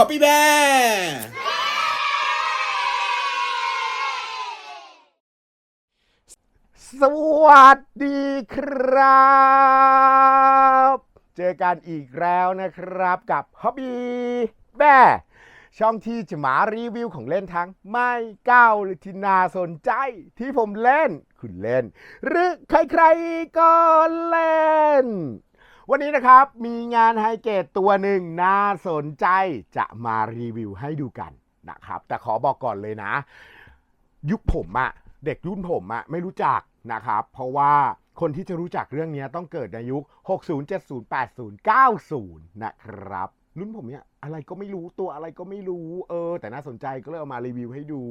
Copy Bear สวัสดีครับ เจอกันอีกแล้วนะครับกับ Hobby b e a r ช่องที่จะมารีวิวของเล่นทั้งไม่เก้าหรือที่น่าสนใจที่ผมเล่น คุณเล่น หรือใครๆก็เล่น วันนี้นะครับมีงานไฮเกตตัวหนึ่งน่าสนใจจะมารีวิวให้ดูกันนะครับ แต่ขอบอกก่อนเลยนะ ยุคผมอะเด็กรุ่นผมอะไม่รู้จักนะครับ เพราะว่าคนที่จะรู้จักเรื่องนี้ต้องเกิดในยุค 60 70 80 90 นะครับ รุ่นผมเนี่ยอะไรก็ไม่รู้ตัวอะไรก็ไม่รู้ เออ แต่น่าสนใจก็เลยเอามารีวิวให้ดู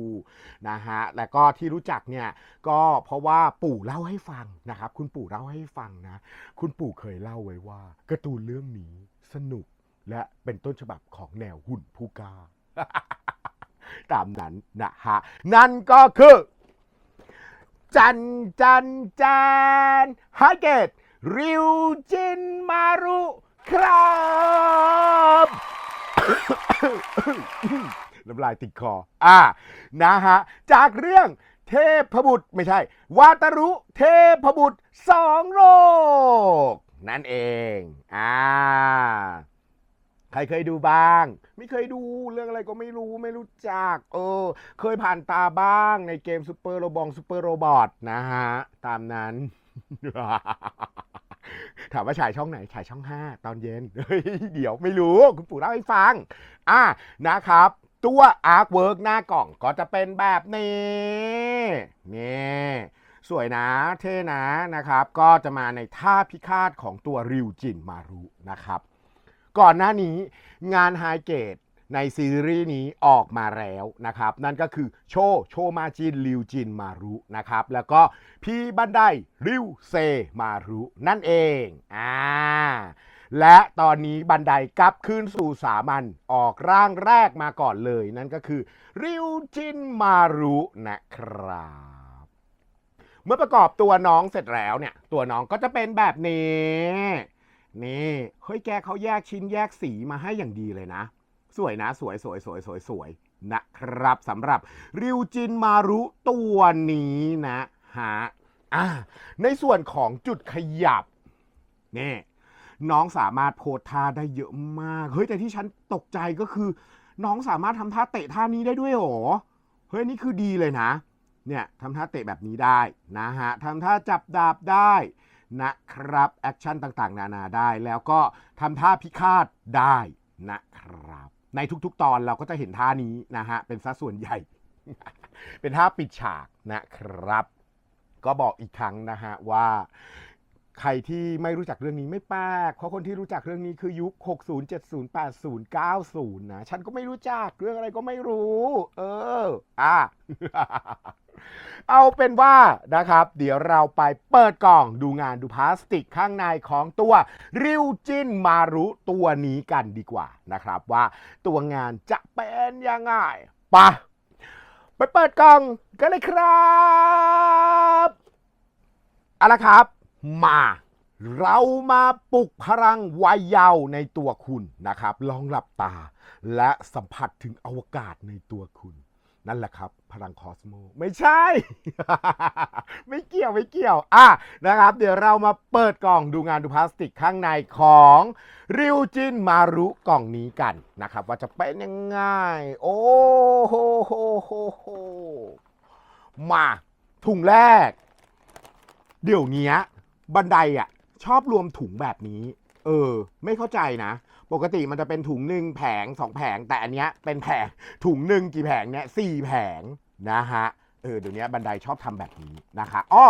นะฮะแล้วก็ที่รู้จักเนี่ยก็เพราะว่าปู่เล่าให้ฟังนะครับ คุณปู่เล่าให้ฟังนะ คุณปู่เคยเล่าไว้ว่าการ์ตูนเรื่องนี้สนุกและเป็นต้นฉบับของแนวหุ่นผู้กล้าตามนั้นนะฮะนั่นก็คือ จันจันจันฮาเกตริวจินมารุ ครับ น้ำลายติดคอ อ่า นะฮะ จากเรื่องเทพบุตรไม่ใช่ วาตารุเทพบุตรสองโลก นั่นเอง อ่า ใครเคยดูบ้าง ไม่เคยดูเรื่องอะไรก็ไม่รู้ไม่รู้จัก เออ เคยผ่านตาบ้างในเกมซูเปอร์โรบองซูเปอร์โรบอทนะฮะ ตามนั้น ถามว่าฉายช่องไหนฉายช่อง 5 ตอนเย็นเฮ้ยเดี๋ยวไม่รู้ คุณปู่เล่าให้ฟัง อะนะครับ ตัวอาร์คเวิร์กหน้ากล่องก็จะเป็นแบบนี้นี่สวยนะเท่นะนะครับ ก็จะมาในท่าพิฆาตของตัวริวจินมารุนะครับ ก่อนหน้านี้งานไฮเกต ในซีรีส์นี้ออกมาแล้วนะครับ นั่นก็คือโชโชมาจินริวจินมารุนะครับ แล้วก็พี่บันไดริวเซมารุนั่นเองอ่าและตอนนี้บันไดกลับคืนสู่สามัญออกร่างแรกมาก่อนเลย นั่นก็คือ ริวจินมารุนะครับ เมื่อประกอบตัวน้องเสร็จแล้วเนี่ย ตัวน้องก็จะเป็นแบบนี้ นี่เฮ้ยแกเขาแยกชิ้นแยกสีมาให้อย่างดีเลยนะ สวยนะ สวยสวยสวยสวยสวยนะครับสำหรับริวจินมารุตัวนี้นะฮะอะในส่วนของจุดขยับนี่น้องสามารถโพสท่าได้เยอะมาก เฮ้ย แต่ที่ฉันตกใจก็คือ น้องสามารถทำท่าเตะท่านี้ได้ด้วยหรอ เฮ้ย นี่คือดีเลยนะ เนี่ยทำท่าเตะแบบนี้ได้นะฮะทำท่าจับดาบได้นะครับ แอคชั่นต่างๆ นานาได้ แล้วก็ทำท่าพิฆาตได้นะครับ ในทุกๆ ตอนเราก็จะเห็นท่านี้นะฮะ เป็นสัดส่วนใหญ่ เป็นท่าปิดฉากนะครับ ก็บอกอีกครั้งนะฮะว่า ใครที่ไม่รู้จักเรื่องนี้ไม่แปลกเพราะคนที่รู้จักเรื่องนี้คือยุค 60 70 80 90 นะ ฉันก็ไม่รู้จักเรื่องอะไรก็ไม่รู้ เออ อะ เอาเป็นว่านะครับ เดี๋ยวเราไปเปิดกล่องดูงานดูพลาสติกข้างในของตัวริวจินมารุตัวนี้กันดีกว่านะครับว่าตัวงานจะเป็นยังไงไปะไปเปิดกล่องกันเลยครับเอาละครับ มา เรามาปลุกพลังวัยเยาว์ในตัวคุณนะครับ ลองหลับตา และสัมผัสถึงอวกาศในตัวคุณ นั่นแหละครับ พลังคอสโม ไม่ใช่ ไม่เกี่ยวไม่เกี่ยว อะนะครับ เดี๋ยวเรามาเปิดกล่องดูงานดูพลาสติกข้างในของริวจินมารุกล่องนี้กันนะครับ ว่าจะเป็นยังไง โอ้โหโหโหโหมาถุงแรก เดี๋ยวนี้ บันไดอะชอบรวมถุงแบบนี้ เออ ไม่เข้าใจนะ ปกติมันจะเป็นถุงหนึ่งแผงสองแผง แต่อันเนี้ยเป็นแผงถุงหนึ่งกี่แผงเนี่ยสี่แผงนะฮะ เออเดี๋ยวนี้บันไดชอบทำแบบนี้นะคะอ้อ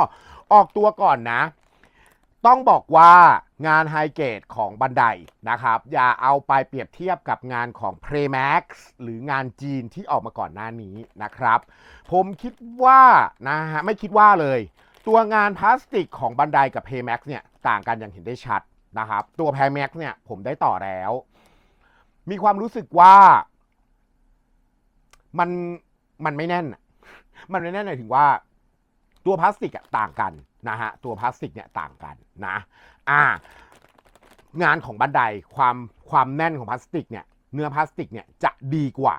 ออกตัวก่อนนะ ต้องบอกว่างานไฮเกตของบันไดนะครับ อย่าเอาไปเปรียบเทียบกับงานของ Premax หรืองานจีนที่ออกมาก่อนหน้านี้นะครับ ผมคิดว่านะฮะไม่คิดว่าเลย ตัวงานพลาสติกของบันไดกับ Paymax เนี่ยต่างกันอย่างเห็นได้ชัดนะครับ ตัว Paymax เนี่ยผมได้ต่อแล้ว มีความรู้สึกว่ามันมันไม่แน่น มันไม่แน่นหมายถึงว่า ตัวพลาสติกอะต่างกันนะฮะตัวพลาสติกเนี่ยต่างกันนะอ่างานของบันไดความความแน่นของพลาสติกเนี่ยเนื้อพลาสติกเนี่ยจะดีกว่า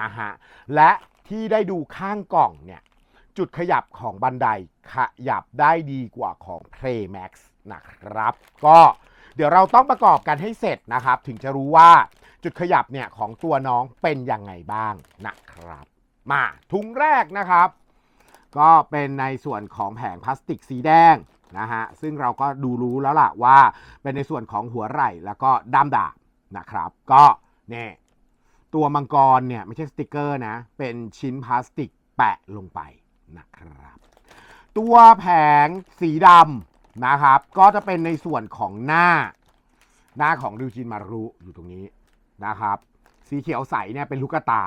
นะฮะและที่ได้ดูข้างกล่องเนี่ย จุดขยับของบันไดขยับได้ดีกว่าของ Playmax นะครับ ก็เดี๋ยวเราต้องประกอบกันให้เสร็จนะครับ ถึงจะรู้ว่าจุดขยับเนี่ยของตัวน้องเป็นยังไงบ้างนะครับ มาถุงแรกนะครับ ก็เป็นในส่วนของแผงพลาสติกสีแดงนะฮะซึ่งเราก็ดูรู้แล้วล่ะว่า เป็นในส่วนของหัวไหล่แล้วก็ด้ามดาบนะครับ ก็เนี่ยตัวมังกรเนี่ยไม่ใช่สติกเกอร์นะ เป็นชิ้นพลาสติกแปะลงไป นะครับ ตัวแผงสีดำนะครับ ก็จะเป็นในส่วนของหน้า หน้าของริวจินมารุอยู่ตรงนี้นะครับ สีเขียวใสเนี่ยเป็นลูกตา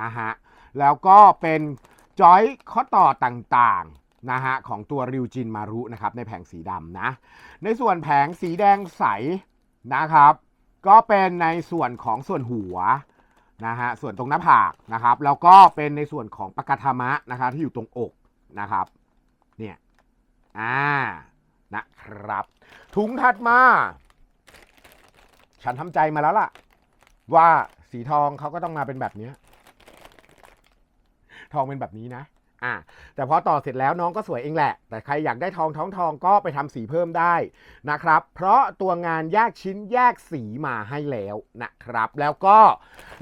นะฮะแล้วก็เป็นจอยข้อต่อต่างๆนะฮะของตัวริวจินมารุนะครับในแผงสีดำนะ ในส่วนแผงสีแดงใสนะครับ ก็เป็นในส่วนของส่วนหัว นะฮะส่วนตรงหน้าผากนะครับแล้วก็เป็นในส่วนของปกกาธามะนะครับที่อยู่ตรงอกนะครับเนี่ยอ่านะครับถุงถัดมา ฉันทำใจมาแล้วล่ะ ว่าสีทองเขาก็ต้องมาเป็นแบบเนี้ยทองเป็นแบบนี้นะ อะแต่พอต่อเสร็จแล้วน้องก็สวยเองแหละ แต่ใครอยากได้ทองท้องทองก็ไปทำสีเพิ่มได้นะครับ เพราะตัวงานแยกชิ้นแยกสีมาให้แล้วนะครับ แล้วก็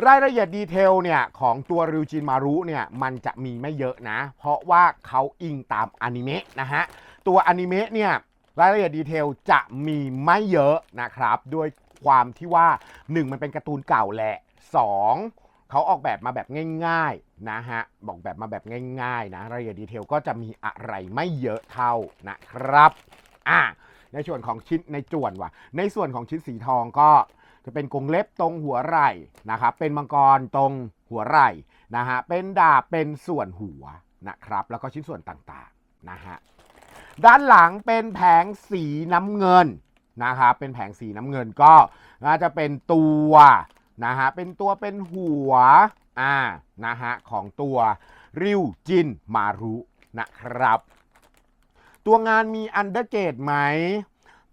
รายละเอียดดีเทลเนี่ยของตัวริวจินมารุเนี่ยมันจะมีไม่เยอะนะ เพราะว่าเขาอิงตามอนิเมะนะฮะตัวอนิเมะเนี่ยรายละเอียดดีเทลจะมีไม่เยอะนะครับ ด้วยความที่ว่า 1 มันเป็นการ์ตูนเก่าแหละ 2 เขาออกแบบมาแบบง่าย นะฮะ บอกแบบมาแบบง่ายๆนะรายละเอียดดีเทลก็จะมีอะไรไม่เยอะเท่านะครับ อะในส่วนของชิ้นในจวนว่ะ ในส่วนของชิ้นสีทองก็จะเป็นกรงเล็บตรงหัวไหล่นะครับ เป็นมังกรตรงหัวไหล่นะฮะ เป็นดาบเป็นส่วนหัวนะครับ แล้วก็ชิ้นส่วนต่างๆนะฮะ ด้านหลังเป็นแผงสีน้ำเงินนะครับเป็นแผงสีน้ำเงินก็น่าจะเป็นตัวนะฮะ เป็นตัวเป็นหัว อ่านะฮะของตัวริวจินมารุนะครับ ตัวงานมีอันเดอร์เกตไหม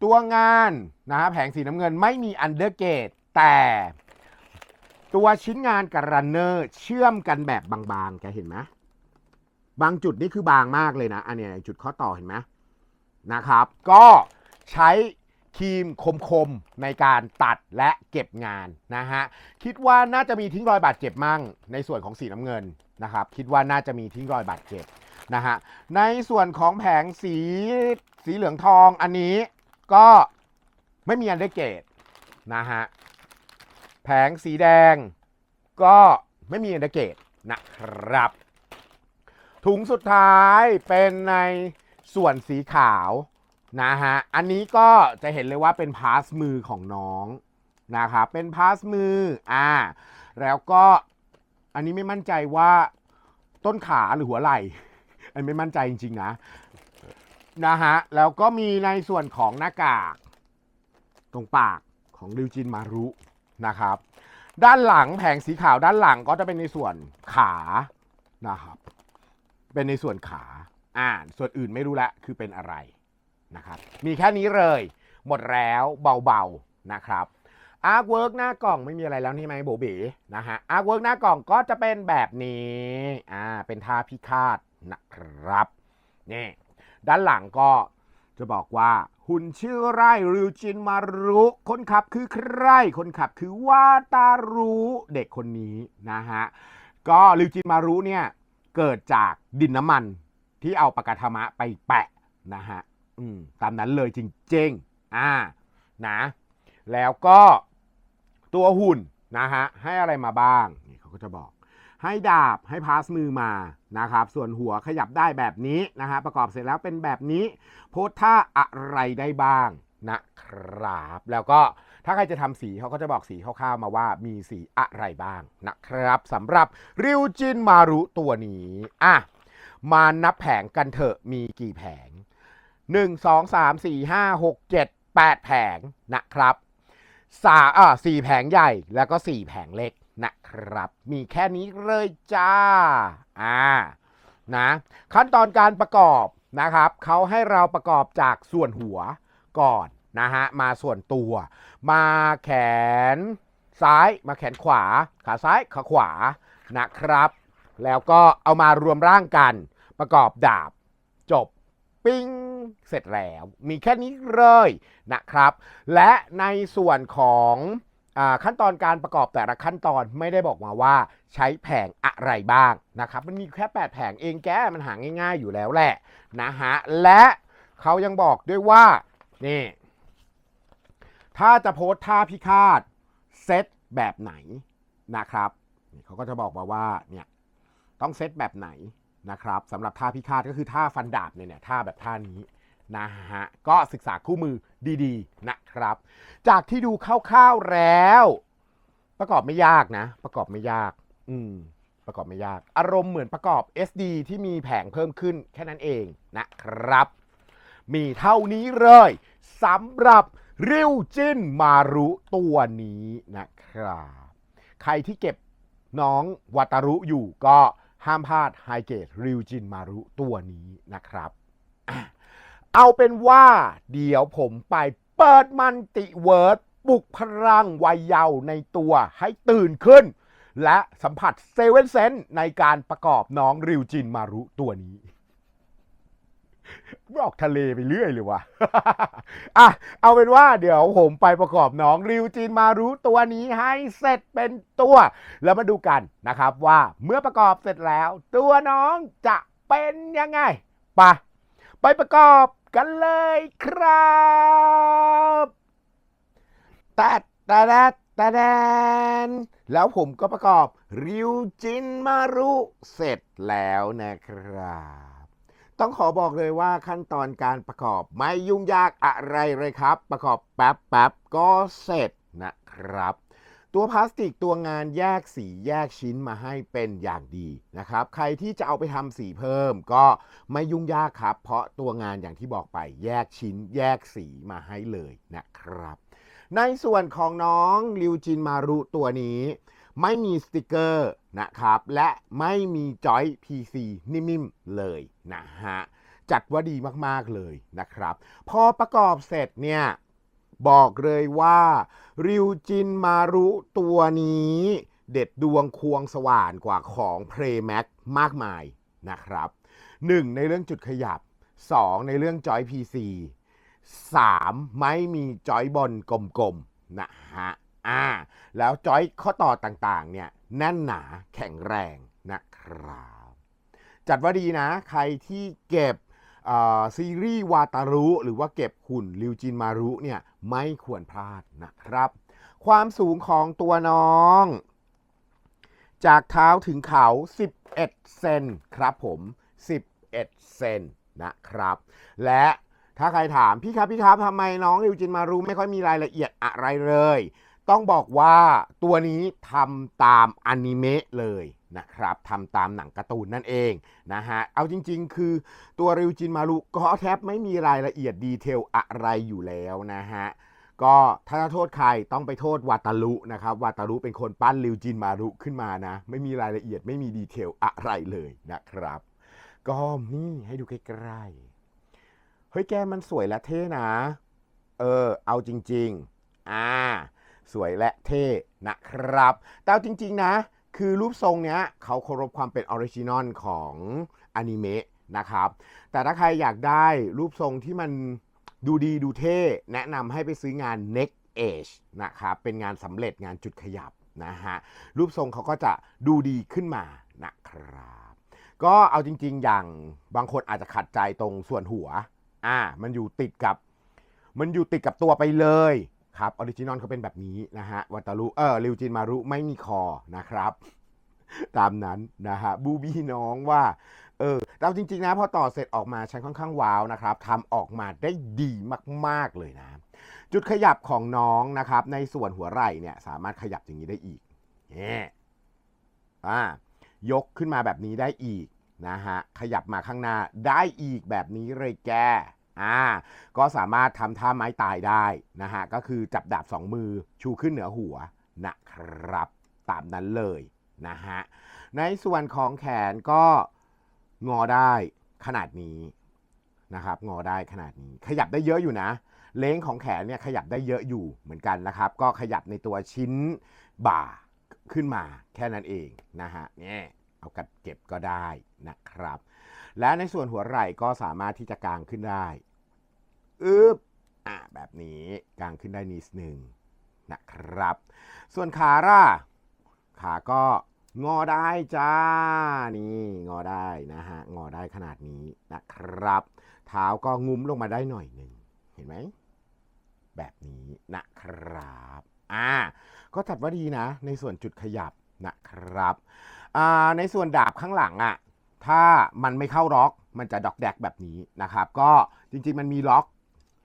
ตัวงานนะฮะแผงสีน้ำเงินไม่มีอันเดอร์เกตแต่ตัวชิ้นงานกับรันเนอร์เชื่อมกันแบบบางๆแกเห็นไหมบางจุดนี่คือบางมากเลยนะ อันเนี้ยจุดข้อต่อเห็นไหมนะครับ ก็ใช้ ครีมคมๆในการตัดและเก็บงานนะฮะคิดว่าน่าจะมีทิ้งรอยบาดเจ็บมั่ง ในส่วนของสีน้ำเงินนะครับ คิดว่าน่าจะมีทิ้งรอยบาดเจ็บนะฮะในส่วนของแผงสีสีเหลืองทองอันนี้ก็ไม่มีอันเดอร์เกตนะฮะแผงสีแดงก็ไม่มีอันเดอร์เกตนะครับ ถุงสุดท้ายเป็นในส่วนสีขาว นะฮะ อันนี้ก็จะเห็นเลยว่าเป็นพาสมือของน้องนะครับ เป็นพาสมือ อ่า แล้วก็อันนี้ไม่มั่นใจว่าต้นขาหรือหัวไหล่ อันไม่มั่นใจจริงๆนะ นะฮะ แล้วก็มีในส่วนของหน้ากาก ตรงปากของริวจินมารุนะครับ ด้านหลังแผงสีขาวด้านหลังก็จะเป็นในส่วนขานะครับ เป็นในส่วนขา อ่า ส่วนอื่นไม่รู้ละคือเป็นอะไร นะครับมีแค่นี้เลย หมดแล้วเบาๆนะครับอาร์ตเวิร์กหน้ากล่องไม่มีอะไรแล้วนี่ไหมโบเบนะฮะอาร์ตเวิร์กหน้ากล่องก็จะเป็นแบบนี้อ่าเป็นท่าพิฆาตนะครับนี่ด้านหลังก็จะบอกว่าหุ่นชื่อไร่ริวจินมารุคนขับคือใคร คนขับคือวาตารุเด็กคนนี้นะฮะก็ริวจินมารุเนี่ยเกิดจากดินน้ำมันที่เอาปากกาธามะไปแปะนะฮะ อืมตามนั้นเลยจริงๆอ่านะ แล้วก็ตัวหุ่นนะฮะให้อะไรมาบ้างนี่เขาก็จะบอก ให้ดาบให้พาสมือมานะครับ ส่วนหัวขยับได้แบบนี้นะฮะประกอบเสร็จแล้วเป็นแบบนี้ โพสท่าอะไรได้บ้างนะครับ แล้วก็ถ้าใครจะทำสีเขาก็จะบอกสีคร่าวๆมาว่ามีสีอะไรบ้างนะครับสำหรับริวจินมารุตัวนี้อะมานับแผงกันเถอะมีกี่แผง 1 2 3 4 5 6 7 8 แผงนะครับสาอ่าสี่แผงใหญ่แล้วก็4แผงเล็กนะครับ มีแค่นี้เลยจ้าอ่านะขั้นตอนการประกอบนะครับเขาให้เราประกอบจากส่วนหัวก่อนนะฮะมาส่วนตัว มาแขนซ้ายมาแขนขวา ขาซ้ายขาขวานะครับ แล้วก็เอามารวมร่างกัน ประกอบดาบจบปิ้ง เสร็จแล้ว มีแค่นี้เลยนะครับ และในส่วนของอขั้นตอนการประกอบแต่ละขั้นตอนไม่ได้บอกมาว่าใช้แผงอะไรบ้างนะครับ มันมีแค่ 8 แผงเองแกมันหาง่าย ๆ อยู่แล้วแหละนะฮะและเขายังบอกด้วยว่านี่ถ้าจะโพสท่าพิฆาตเซตแบบไหนนะครับเขาก็จะบอกมาว่าเนี่ยต้องเซตแบบไหน นะครับสำหรับท่าพิฆาตก็คือท่าฟันดาบเนี่ยเนี่ยท่าแบบท่านี้นะฮะก็ศึกษาคู่มือดีๆนะครับ จากที่ดูคร่าวๆแล้ว ประกอบไม่ยากนะ ประกอบไม่ยาก อืมประกอบไม่ยาก อารมณ์เหมือนประกอบ SD ที่มีแผงเพิ่มขึ้นแค่นั้นเองนะครับ มีเท่านี้เลยสำหรับริวจินมารุตัวนี้นะครับ ใครที่เก็บน้องวัตารุอยู่ก็ ห้ามพลาดไฮเกตริวจินมารุตัวนี้นะครับ เอาเป็นว่าเดี๋ยวผมไปเปิดมันติเวิร์ดปลุกพลังวัยเยาว์ในตัวให้ตื่นขึ้น และสัมผัสเซเว่นเซนในการประกอบน้องริวจินมารุตัวนี้ ออกทะเลไปเรื่อยเลยว่ะ อะ เอาเป็นว่าเดี๋ยวผมไปประกอบน้องริวจินมารุตัวนี้ให้เสร็จเป็นตัว แล้วมาดูกันนะครับว่าเมื่อประกอบเสร็จแล้ว ตัวน้องจะเป็นยังไงไปะไปประกอบกันเลยครับแต่แต่แต่แต่แดนแล้วผมก็ประกอบริวจินมารุเสร็จแล้วนะครับ ต้องขอบอกเลยว่าขั้นตอนการประกอบไม่ยุ่งยากอะไรเลยครับ ประกอบแป๊บแป๊บก็เสร็จนะครับ ตัวพลาสติกตัวงานแยกสีแยกชิ้นมาให้เป็นอย่างดีนะครับ ใครที่จะเอาไปทำสีเพิ่มก็ไม่ยุ่งยากครับ เพราะตัวงานอย่างที่บอกไปแยกชิ้นแยกสีมาให้เลยนะครับ ในส่วนของน้องริวจินมารุตัวนี้ ไม่มีสติกเกอร์นะครับ และไม่มีจอย PC นิ่มๆเลยนะฮะ จัดว่าดีมากๆเลยนะครับ พอประกอบเสร็จเนี่ย บอกเลยว่า ริวจินมารุตัวนี้ เด็ดดวงควงสว่านกว่าของ p r a y m a x มากมายนะครับ 1. ในเรื่องจุดขยับ 2. ในเรื่องจอย PC 3. ไม่มีจอยบอลกลมๆนะฮะ อ่า แล้วจอยข้อต่อต่างๆ เนี่ยแน่นหนาแข็งแรงนะครับ จัดว่าดีนะ ใครที่เก็บซีรีส์วาตารุ หรือว่าเก็บหุ่นริวจินมารุเนี่ยไม่ควรพลาดนะครับ ความสูงของตัวน้อง จากเท้าถึงเขา 11 เซนครับผม 11 เซนนะครับ และถ้าใครถามพี่ครับพี่ครับทำไมน้องริวจินมารุไม่ค่อยมีรายละเอียดอะไรเลย ต้องบอกว่าตัวนี้ทำตามอนิเมะเลยนะครับทำตามหนังการ์ตูนนั่นเองนะฮะ เอาจริงๆ คือตัวริวจินมารุก็แทบไม่มีรายละเอียดดีเทลอะไรอยู่แล้วนะฮะ ก็ถ้าจะโทษใครต้องไปโทษวาตารุนะครับ วาตารุเป็นคนปั้นริวจินมารุขึ้นมานะ ไม่มีรายละเอียดไม่มีดีเทลอะไรเลยนะครับ ก็นี่ให้ดูใกล้ๆ เฮ้ยแกมันสวยและเท่นะ เออ เอาจริง ๆ อ่า สวยและเท่นะครับ แต่เอาจริงๆนะ คือรูปทรงเนี้ยเขาเคารพความเป็นออริจินอลของอนิเมะนะครับ แต่ถ้าใครอยากได้รูปทรงที่มันดูดีดูเท่ แนะนำให้ไปซื้องาน Next Age นะครับ เป็นงานสำเร็จงานจุดขยับนะฮะ รูปทรงเขาก็จะดูดีขึ้นมานะครับ ก็เอาจริง ๆ อย่างบางคนอาจจะขัดใจตรงส่วนหัว อ่า มันอยู่ติดกับ มันอยู่ติดกับตัวไปเลย ครับออริจินอลเขาเป็นแบบนี้นะฮะวัตารุเออริวจินมารุไม่มีคอนะครับ ตามนั้นนะฮะบูบี้น้องว่าเออแต่เอาจริงๆนะพอต่อเสร็จออกมาฉันค่อนข้างว้าวนะครับทำออกมาได้ดีมากๆเลยนะ จุดขยับของน้องนะครับ ในส่วนหัวไหล่เนี่ยสามารถขยับอย่างนี้ได้อีกเนี่ยอ่ายกขึ้นมาแบบนี้ได้อีกนะฮะขยับมาข้างหน้าได้อีกแบบนี้เลยแก อ่าก็สามารถทำท่าไม้ตายได้นะฮะก็คือจับดาบสองมือชูขึ้นเหนือหัวนะครับตามนั้นเลยนะฮะในส่วนของแขนก็งอได้ขนาดนี้นะครับงอได้ขนาดนี้ ขยับได้เยอะอยู่นะ เล้งของแขนเนี่ยขยับได้เยอะอยู่เหมือนกันนะครับ ก็ขยับในตัวชิ้นบ่าขึ้นมาแค่นั้นเองนะฮะเนี่ยเอากัดเก็บก็ได้นะครับ และในส่วนหัวไหล่ก็สามารถที่จะกางขึ้นได้ อึบอะแบบนี้กางขึ้นได้นิดนึงนะครับ ส่วนขาล่ะ ขาก็งอได้จ้า นี่งอได้นะฮะ งอได้ขนาดนี้นะครับ เท้าก็งุ้มลงมาได้หน่อยหนึ่ง เห็นไหม แบบนี้นะครับ อ่า ก็จัดว่าดีนะ ในส่วนจุดขยับนะครับ อ่า ในส่วนดาบข้างหลังอะ่ะ ถ้ามันไม่เข้าล็อก มันจะด็อกแดกแบบนี้นะครับ ก็จริงๆ มันมีล็อก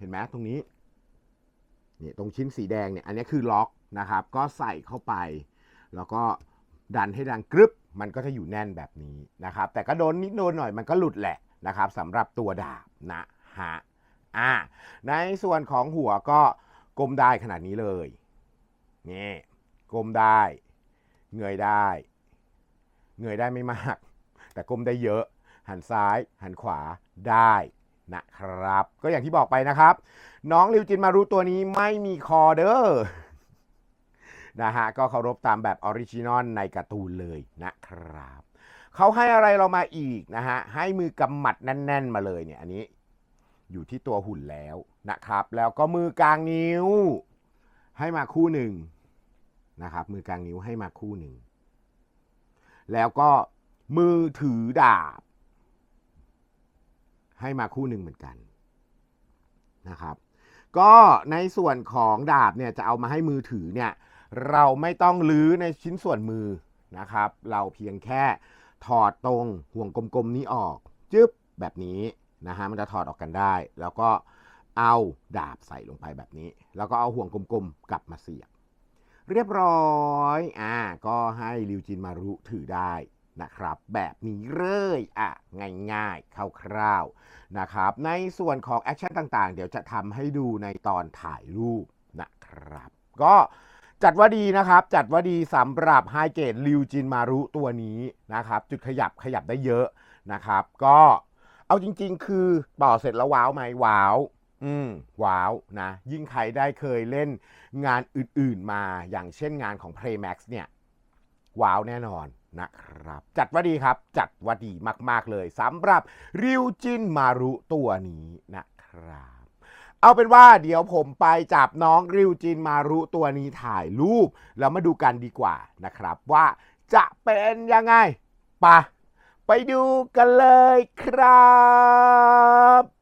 ห็นไหมตรงนี้นี่ตรงชิ้นสีแดงเนี่ยอันนี้คือล็อกนะครับ ก็ใส่เข้าไป แล้วก็ดันให้ดังกรึบมันก็จะอยู่แน่นแบบนี้นะครับ แต่ก็โดนนิดโดนหน่อยมันก็หลุดแหละนะครับสำหรับตัวดาบนะฮะอ่าในส่วนของหัวก็กลมได้ขนาดนี้เลยนี่กลมได้ เงยได้ เงยได้ไม่มาก แต่กลมได้เยอะ หันซ้าย หันขวาได้ นะครับ ก็อย่างที่บอกไปนะครับ น้องริวจินมารุตัวนี้ไม่มีคอเด้อนะฮะก็เคารพตามแบบออริจินอลในการ์ตูนเลยนะครับเขาให้อะไรเรามาอีกนะฮะให้มือกำหมัดแน่น ๆ มาเลยเนี่ยอันนี้อยู่ที่ตัวหุ่นแล้วนะครับ แล้วก็มือกลางนิ้ว ให้มาคู่หนึ่งนะครับ มือกลางนิ้วให้มาคู่หนึ่งแล้วก็มือถือดาบ ให้มาคู่หนึ่งเหมือนกันนะครับก็ในส่วนของดาบเนี่ยจะเอามาให้มือถือเนี่ยเราไม่ต้องลื้อในชิ้นส่วนมือนะครับ เราเพียงแค่ถอดตรงห่วงกลมๆนี้ออกจึ๊บแบบนี้นะฮะมันจะถอดออกกันได้ แล้วก็เอาดาบใส่ลงไปแบบนี้ แล้วก็เอาห่วงกลมๆกลับมาเสียบ เรียบร้อยอ่าก็ให้ริวจินมารุถือได้ นะครับ แบบนี้เลยอะง่ายๆคร่าวๆนะครับ ในส่วนของแอคชั่นต่างๆ เดี๋ยวจะทำให้ดูในตอนถ่ายรูปนะครับ ก็จัดว่าดีนะครับ จัดว่าดีสำหรับไฮเกตริวจินมารุตัวนี้นะครับ จุดขยับขยับได้เยอะนะครับ ก็เอาจริง ๆ คือต่อเสร็จแล้วว้าวไหมว้าวอืมว้าวนะ ยิ่งใครได้เคยเล่นงานอื่นๆมาอย่างเช่นงานของ Playmax เนี่ย ว้าวแน่นอนนะครับ จัดว่าดีครับ จัดว่าดีมาก ๆ เลยสำหรับริวจินมารุตัวนี้นะครับ เอาเป็นว่าเดี๋ยวผมไปจับน้องริวจินมารุตัวนี้ถ่ายรูป แล้วมาดูกันดีกว่านะครับ ว่าจะเป็นยังไงปะไปดูกันเลยครับ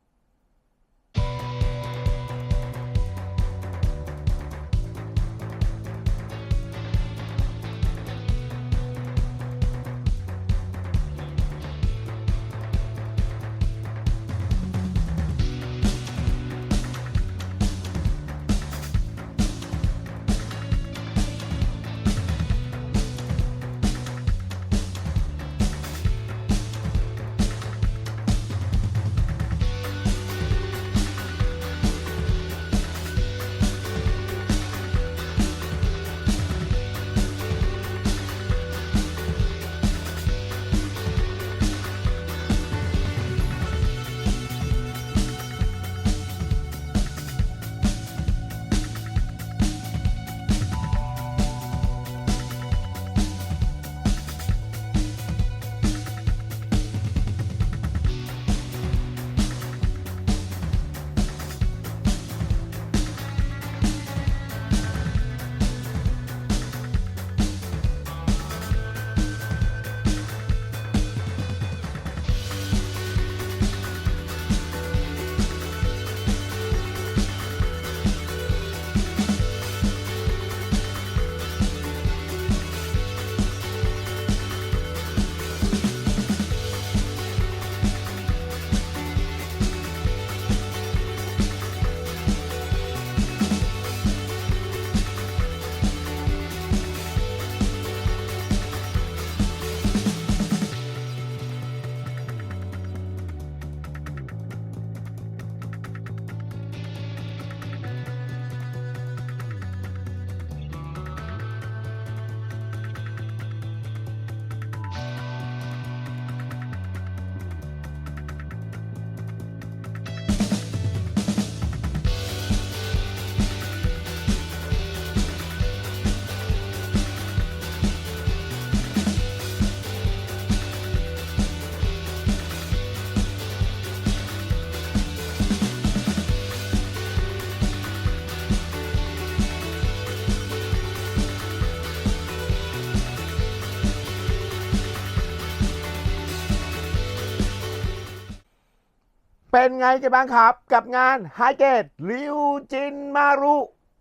เป็นไงกันบ้างครับ กับงานไฮเกตริวจินมารุ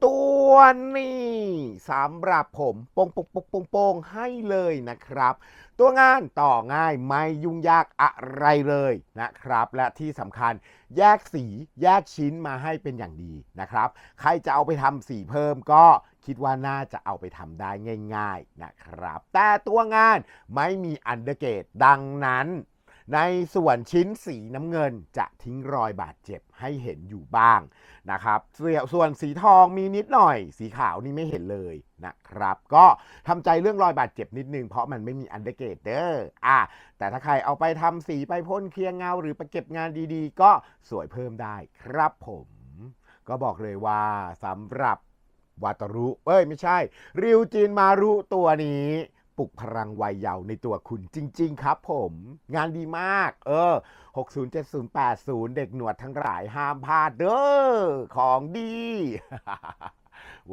ตัวนี้สำหรับผมโปงปงโปงโปงโปงให้เลยนะครับ ตัวงานต่อง่ายไม่ยุ่งยากอะไรเลยนะครับ และที่สำคัญแยกสีแยกชิ้นมาให้เป็นอย่างดีนะครับ ใครจะเอาไปทำสีเพิ่มก็คิดว่าน่าจะเอาไปทำได้ง่าย ๆนะครับ แต่ตัวงานไม่มีอันเดอร์เกตดังนั้น ในส่วนชิ้นสีน้ำเงินจะทิ้งรอยบาดเจ็บให้เห็นอยู่บ้างนะครับส่วนส่วนสีทองมีนิดหน่อย สีขาวนี่ไม่เห็นเลยนะครับ ก็ทำใจเรื่องรอยบาดเจ็บนิดนึงเพราะมันไม่มีอันเดอร์เกตเด้ออะแต่ถ้าใครเอาไปทำสีไปพ่นเคลียร์เงา หรือไปเก็บงานดีๆ ก็สวยเพิ่มได้ครับผม ก็บอกเลยว่าสำหรับวาตารุ เอ้ยไม่ใช่ ริวจินมารุตัวนี้ ลุกพลังวัยเยาว์ในตัวคุณจริง ๆ ครับผม งานดีมาก เออ 60 70 80 เด็กหนวดทั้งหลายห้ามพลาดเด้อของดี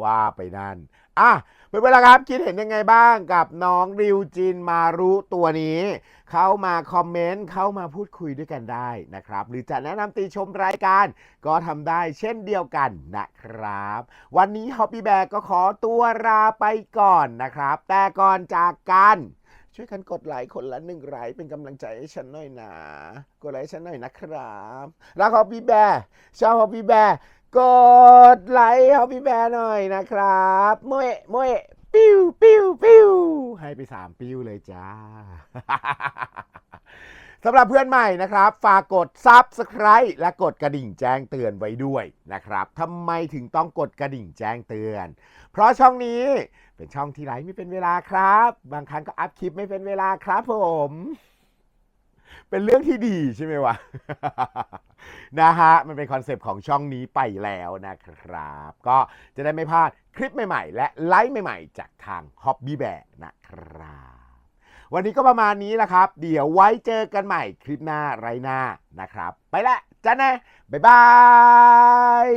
ว่าไปนั่นอะเพื่อนๆครับคิดเห็นยังไงบ้างกับน้องริวจินมารุตัวนี้ เข้ามาคอมเมนต์เข้ามาพูดคุยด้วยกันได้นะครับ หรือจะแนะนำติชมรายการ ก็ทำได้เช่นเดียวกันนะครับ วันนี้ Hobby Bag ก็ขอตัวลาไปก่อนนะครับ แต่ก่อนจากกันช่วยกันกดไลค์คนละหนึ่งไลค์เป็นกำลังใจให้ฉันหน่อยนะ กดไลค์ฉันหน่อยนะครับรัก Hobby Bear ชอบ Hobby Bear กดไลค์ Hobby Bear หน่อยนะครับมเอะโมเอะปิ้วปิ้วปิ้วให้ไปสามปิ้วเลยจ้าสำหรับเพื่อนใหม่นะครับ ฝากกด Subscribe และกดกระดิ่งแจ้งเตือนไว้ด้วยนะครับทำไมถึงต้องกดกระดิ่งแจ้งเตือน เพราะช่องนี้เป็นช่องที่ไลฟ์ไม่เป็นเวลาครับ บางครั้งก็อัพคลิปไม่เป็นเวลาครับผม เป็นเรื่องที่ดีใช่ไหมวะ นะฮะ มันเป็นคอนเซปต์ของช่องนี้ไปแล้วนะครับ ก็จะได้ไม่พลาดคลิปใหม่ๆ และไลฟ์ใหม่ๆ จากทาง Hobby Bear นะครับ วันนี้ก็ประมาณนี้แหละครับ เดี๋ยวไว้เจอกันใหม่คลิปหน้าไรหน้านะครับ ไปละจ้านะ บ๊ายบาย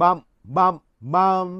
มัมมัมมัม